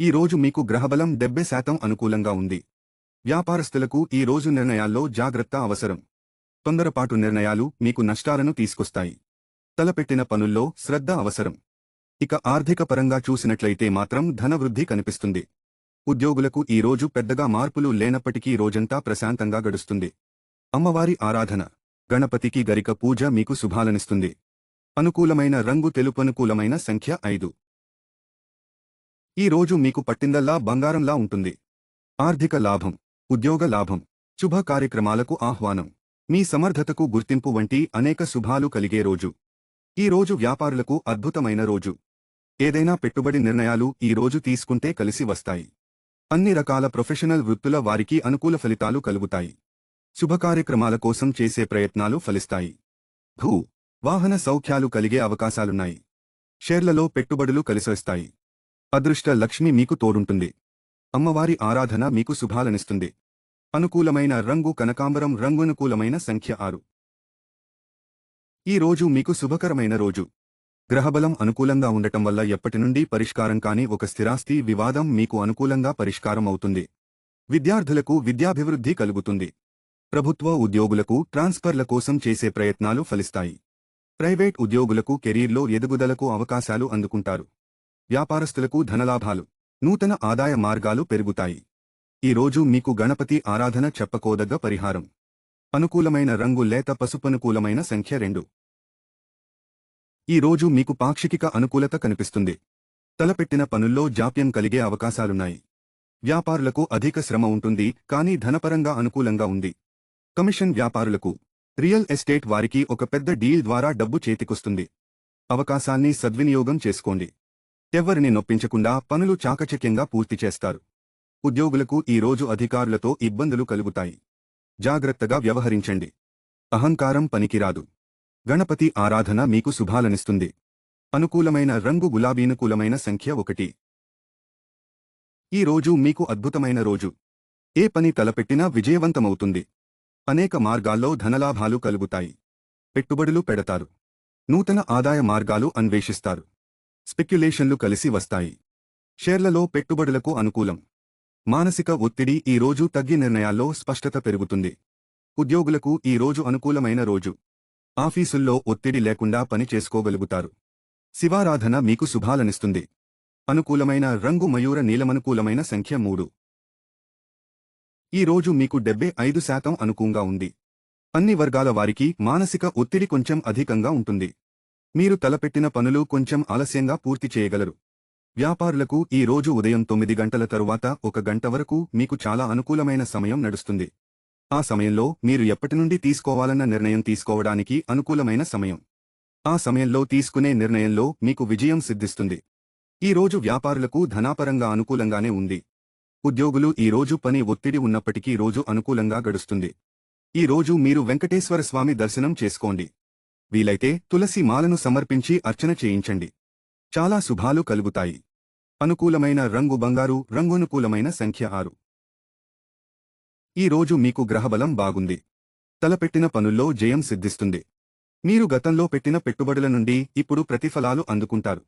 ఈ రోజు మీకు గ్రహబలం డెబ్బై శాతం అనుకూలంగా ఉంది. వ్యాపారస్తులకు ఈ రోజు నిర్ణయాల్లో జాగ్రత్త అవసరం. తొందరపాటు నిర్ణయాలు మీకు నష్టాలను తీసుకొస్తాయి. తలపెట్టిన పనుల్లో శ్రద్ధ అవసరం. ఇక ఆర్థిక పరంగా చూసినట్లయితే మాత్రం ధనవృద్ధి కనిపిస్తుంది. ఉద్యోగులకు ఈ రోజు పెద్దగా మార్పులు లేనప్పటికీ రోజంతా ప్రశాంతంగా గడుస్తుంది. అమ్మవారి ఆరాధన గణపతికి గరిక పూజ మీకు శుభాలనిస్తుంది. అనుకూలమైన రంగు తెలుపు అనుకూలమైన సంఖ్య ఐదు. ఈ రోజు మీకు పట్టిందల్లా బంగారంలా ఉంటుంది. ఆర్థిక లాభం ఉద్యోగ లాభం శుభ కార్యక్రమాలకు ఆహ్వానం. మీ సమర్థతకు గుర్తింపు వంటి అనేక శుభాలు కలిగే రోజు. ఈ రోజు వ్యాపారులకు అద్భుతమైన రోజు. ఏదైనా పెట్టుబడి నిర్ణయాలు ఈ రోజు తీసుకుంటే కలిసి వస్తాయి. అన్ని రకాల ప్రొఫెషనల్ వృత్తుల వారికి అనుకూల ఫలితాలు కలుగుతాయి. శుభకార్యక్రమాల కోసం చేసే ప్రయత్నాలు ఫలిస్తాయి. భూ వాహన సౌఖ్యాలు కలిగే అవకాశాలున్నాయి. షేర్లలో పెట్టుబడులు కలిసొస్తాయి అదృష్ట లక్ష్మి మీకు తోడుంటుంది. అమ్మవారి ఆరాధన మీకు శుభాలనిస్తుంది. అనుకూలమైన రంగు కనకాంబరం రంగునుకూలమైన సంఖ్య ఆరు. ఈ రోజు మీకు శుభకరమైన రోజు. గ్రహబలం అనుకూలంగా ఉండటం వల్ల ఎప్పటి నుండి పరిష్కారం కాని ఒక స్థిరాస్తి వివాదం మీకు అనుకూలంగా పరిష్కారం అవుతుంది. విద్యార్థులకు విద్యాభివృద్ధి కలుగుతుంది. ప్రభుత్వ ఉద్యోగులకు ట్రాన్స్ఫర్ల కోసం చేసే ప్రయత్నాలు ఫలిస్తాయి. ప్రైవేట్ ఉద్యోగులకు కెరీర్లో ఎదుగుదలకు అవకాశాలు అందుకుంటారు. వ్యాపారస్తులకు ధనలాభాలు నూతన ఆదాయ మార్గాలు పెరుగుతాయి. ఈ రోజు మీకు గణపతి ఆరాధన చెప్పకోదగ్గ పరిహారం. అనుకూలమైన రంగు లేత పసుపనుకూలమైన సంఖ్య రెండు. ఈ రోజు మీకు పాక్షిక అనుకూలత కనిపిస్తుంది. తలపెట్టిన పనుల్లో జాప్యం కలిగే అవకాశాలున్నాయి. వ్యాపారులకు అధిక శ్రమ ఉంటుంది కానీ ధనపరంగా అనుకూలంగా ఉంది. కమిషన్ వ్యాపారులకు రియల్ ఎస్టేట్ వారికి ఒక పెద్ద డీల్ ద్వారా డబ్బు చేతికొస్తుంది. అవకాశాన్ని సద్వినియోగం చేసుకోండి. ఎవ్వరిని నొప్పించకుండా పనులు చాకచక్యంగా పూర్తి చేస్తారు. ఉద్యోగులకు ఈ రోజు అధికారులతో ఇబ్బందులు కలుగుతాయి. జాగ్రత్తగా వ్యవహరించండి. అహంకారం పనికిరాదు. గణపతి ఆరాధన మీకు శుభాలనిస్తుంది. అనుకూలమైన రంగు గులాబీనుకూలమైన సంఖ్య ఒకటి. ఈ రోజు మీకు అద్భుతమైన రోజు. ఏ పని తలపెట్టినా విజయవంతమవుతుంది. అనేక మార్గాల్లో ధనలాభాలు కలుగుతాయి. పెట్టుబడులు పెడతారు. నూతన ఆదాయ మార్గాలు అన్వేషిస్తారు. స్పెక్యులేషన్లు కలిసి వస్తాయి. షేర్లలో పెట్టుబడులకు అనుకూలం. మానసిక ఒత్తిడి ఈ రోజు తగ్గి నిర్ణయాల్లో స్పష్టత పెరుగుతుంది. ఉద్యోగులకు ఈ రోజు అనుకూలమైన రోజు. ఆఫీసుల్లో ఒత్తిడి లేకుండా పని చేసుకోగలుగుతారు. శివారాధన మీకు శుభాలనిస్తుంది. అనుకూలమైన రంగు మయూర నీలమనుకూలమైన సంఖ్య మూడు. ఈ రోజు మీకు డెబ్బై ఐదు శాతం అనుకూలంగా ఉంది. అన్ని వర్గాల వారికి మానసిక ఒత్తిడి కొంచెం అధికంగా ఉంటుంది. మీరు తలపెట్టిన పనులు కొంచెం ఆలస్యంగా పూర్తి చేయగలరు. వ్యాపారులకు ఈ రోజు ఉదయం తొమ్మిది గంటల తరువాత ఒక గంట వరకు మీకు చాలా అనుకూలమైన సమయం నడుస్తుంది. ఆ సమయంలో మీరు ఎప్పటి నుండి తీసుకోవాలన్న నిర్ణయం తీసుకోవడానికి అనుకూలమైన సమయం. ఆ సమయంలో తీసుకునే నిర్ణయంలో మీకు విజయం సిద్ధిస్తుంది. ఈ రోజు వ్యాపారులకు ధనాపరంగా అనుకూలంగానే ఉంది. ఉద్యోగులు ఈ రోజు పని ఒత్తిడి ఉన్నప్పటికీ రోజు అనుకూలంగా గడుస్తుంది. ఈ రోజు మీరు వెంకటేశ్వర స్వామి దర్శనం చేసుకోండి. వీలైతే తులసి మాలను సమర్పించి అర్చన చేయించండి. చాలా శుభాలు కలుగుతాయి. అనుకూలమైన రంగు బంగారు రంగునుకూలమైన సంఖ్య ఆరు. ఈ రోజు మీకు గ్రహబలం బాగుంది. తలపెట్టిన పనుల్లో జయం సిద్ధిస్తుంది. మీరు గతంలో పెట్టిన పెట్టుబడుల నుండి ఇప్పుడు ప్రతిఫలాలు అందుకుంటారు.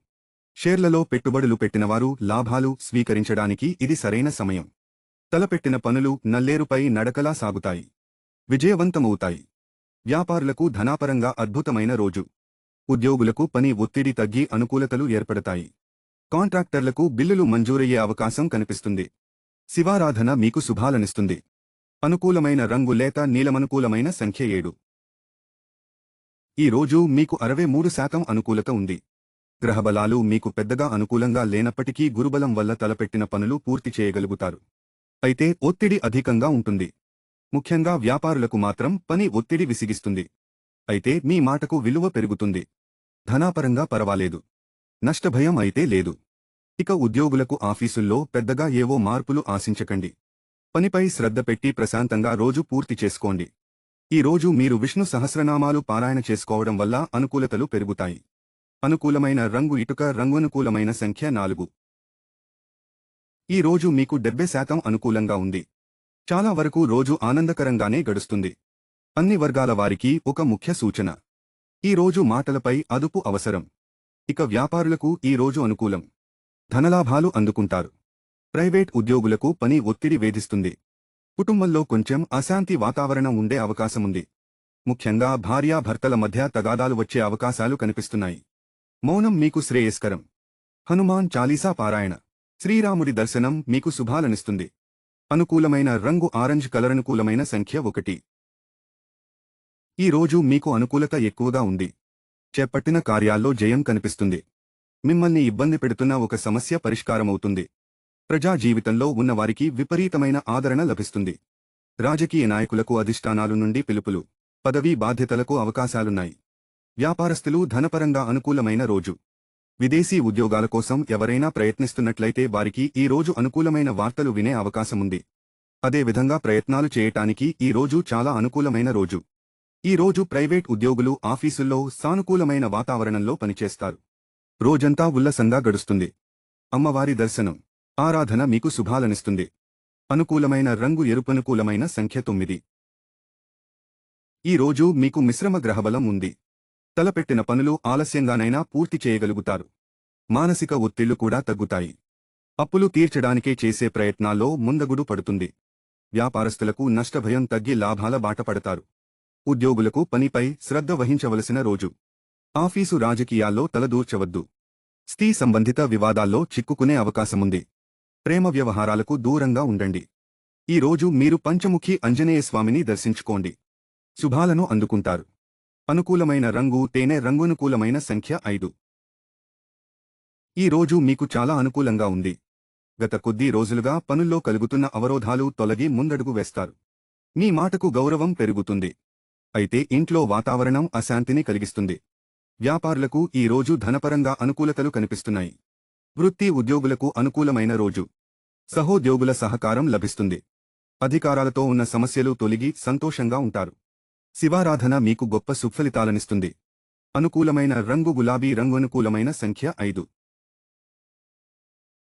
షేర్లలో పెట్టుబడులు పెట్టినవారు లాభాలు స్వీకరించడానికి ఇది సరైన సమయం. తలపెట్టిన పనులు నల్లేరుపై నడకలా సాగుతాయి. విజయవంతమవుతాయి. వ్యాపారులకు ధనాపరంగా అద్భుతమైన రోజు. ఉద్యోగులకు పని ఒత్తిడి తగ్గి అనుకూలతలు ఏర్పడతాయి. కాంట్రాక్టర్లకు బిల్లులు మంజూరయ్యే అవకాశం కనిపిస్తుంది. శివారాధన మీకు శుభాలనిస్తుంది. అనుకూలమైన రంగు లేత నీలమనుకూలమైన సంఖ్య ఏడు. ఈ రోజు మీకు అరవై మూడు శాతం అనుకూలత ఉంది. గ్రహబలాలు మీకు పెద్దగా అనుకూలంగా లేనప్పటికీ గురుబలం వల్ల తలపెట్టిన పనులు పూర్తి చేయగలుగుతారు. అయితే ఒత్తిడి అధికంగా ఉంటుంది. ముఖ్యంగా వ్యాపారులకు మాత్రం పని ఒత్తిడి విసిగిస్తుంది. అయితే మీ మాటకు విలువ పెరుగుతుంది. ధనాపరంగా పరవాలేదు. నష్టభయం అయితే లేదు. ఇక ఉద్యోగులకు ఆఫీసుల్లో పెద్దగా ఏవో మార్పులు ఆశించకండి. పనిపై శ్రద్ధ పెట్టి ప్రశాంతంగా రోజు పూర్తి చేసుకోండి. ఈ రోజు మీరు విష్ణు సహస్రనామాలు పారాయణ చేసుకోవడం వల్ల అనుకూలతలు పెరుగుతాయి. అనుకూలమైన రంగు ఇటుక రంగునుకూలమైన సంఖ్య నాలుగు. ఈ రోజు మీకు డెబ్బై శాతం అనుకూలంగా ఉంది. చాలా వరకు రోజు ఆనందకరంగానే గడుస్తుంది. అన్ని వర్గాల వారికి ఒక ముఖ్య సూచన. ఈ రోజు మాటలపై అదుపు అవసరం. ఇక వ్యాపారులకు ఈ రోజు అనుకూలం. ధనలాభాలు అందుకుంటారు. ప్రైవేట్ ఉద్యోగులకు పని ఒత్తిడి వేధిస్తుంది. కుటుంబంలో కొంచెం అశాంతి వాతావరణం ఉండే అవకాశముంది. ముఖ్యంగా భార్యాభర్తల మధ్య తగాదాలు వచ్చే అవకాశాలు కనిపిస్తున్నాయి. మౌనం మీకు శ్రేయస్కరం. హనుమాన్ చాలీసా పారాయణ. శ్రీరాముడి దర్శనం మీకు శుభాలనిస్తుంది. అనుకూలమైన రంగు ఆరెంజ్ కలర్ అనుకూలమైన సంఖ్య ఒకటి. ఈ రోజు మీకు అనుకూలత ఎక్కువగా ఉంది. చేపట్టిన కార్యాల్లో జయం కనిపిస్తుంది. మిమ్మల్ని ఇబ్బంది పెడుతున్న ఒక సమస్య పరిష్కారమవుతుంది. ప్రజా జీవితంలో ఉన్నవారికి విపరీతమైన ఆదరణ లభిస్తుంది. రాజకీయ నాయకులకు అధిష్టానాలు నుండి పిలుపులు పదవీ బాధ్యతలకు అవకాశాలున్నాయి. వ్యాపారస్తులు ధనపరంగా అనుకూలమైన రోజు. విదేశీ ఉద్యోగాల కోసం ఎవరైనా ప్రయత్నిస్తున్నట్లయితే వారికి ఈ రోజు అనుకూలమైన వార్తలు వినే అవకాశముంది. అదేవిధంగా ప్రయత్నాలు చేయటానికి ఈ రోజు చాలా అనుకూలమైన రోజు. ఈ రోజు ప్రైవేట్ ఉద్యోగులు ఆఫీసుల్లో సానుకూలమైన వాతావరణంలో పనిచేస్తారు. రోజంతా ఉల్లసంగా గడుస్తుంది. అమ్మవారి దర్శనం ఆరాధన మీకు శుభాలనిస్తుంది. అనుకూలమైన రంగు ఎరుపనుకూలమైన సంఖ్య తొమ్మిది. ఈ రోజు మీకు మిశ్రమ గ్రహబలం ఉంది. తలపెట్టిన పనులు ఆలస్యంగానైనా పూర్తి చేయగలుగుతారు. మానసిక ఒత్తిళ్ళు కూడా తగ్గుతాయి. అప్పులు తీర్చడానికే చేసే ప్రయత్నాల్లో ముందగుడు పడుతుంది. వ్యాపారస్తులకు నష్టభయం తగ్గి లాభాల బాటపడతారు ఉద్యోగులకు పనిపై శ్రద్ధ వహించవలసిన రోజు. ఆఫీసు రాజకీయాల్లో తలదూర్చవద్దు స్త్రీ సంబంధిత వివాదాల్లో చిక్కుకునే అవకాశముంది. ప్రేమ వ్యవహారాలకు దూరంగా ఉండండి. ఈ రోజు మీరు పంచముఖి అంజనేయస్వామిని దర్శించుకోండి. శుభాలను అందుకుంటారు. అనుకూలమైన రంగు తేనె రంగునుకూలమైన సంఖ్య ఐదు. ఈ రోజు మీకు చాలా అనుకూలంగా ఉంది. గత కొద్ది రోజులుగా పనుల్లో కలుగుతున్న అవరోధాలు తొలగి ముందడుగు వేస్తారు. మీ మాటకు గౌరవం పెరుగుతుంది. అయితే ఇంట్లో వాతావరణం అశాంతిని కలిగిస్తుంది. వ్యాపారులకు ఈ రోజు ధనపరంగా అనుకూలతలు కనిపిస్తున్నాయి. వృత్తి ఉద్యోగులకు అనుకూలమైన రోజు. సహోద్యోగుల సహకారం లభిస్తుంది. అధికారాలతో ఉన్న సమస్యలు తొలగి సంతోషంగా ఉంటారు. శివారాధన మీకు గొప్ప సుఫలితాలనిస్తుంది. అనుకూలమైన రంగు గులాబీ రంగు అనుకూలమైన సంఖ్య ఐదు.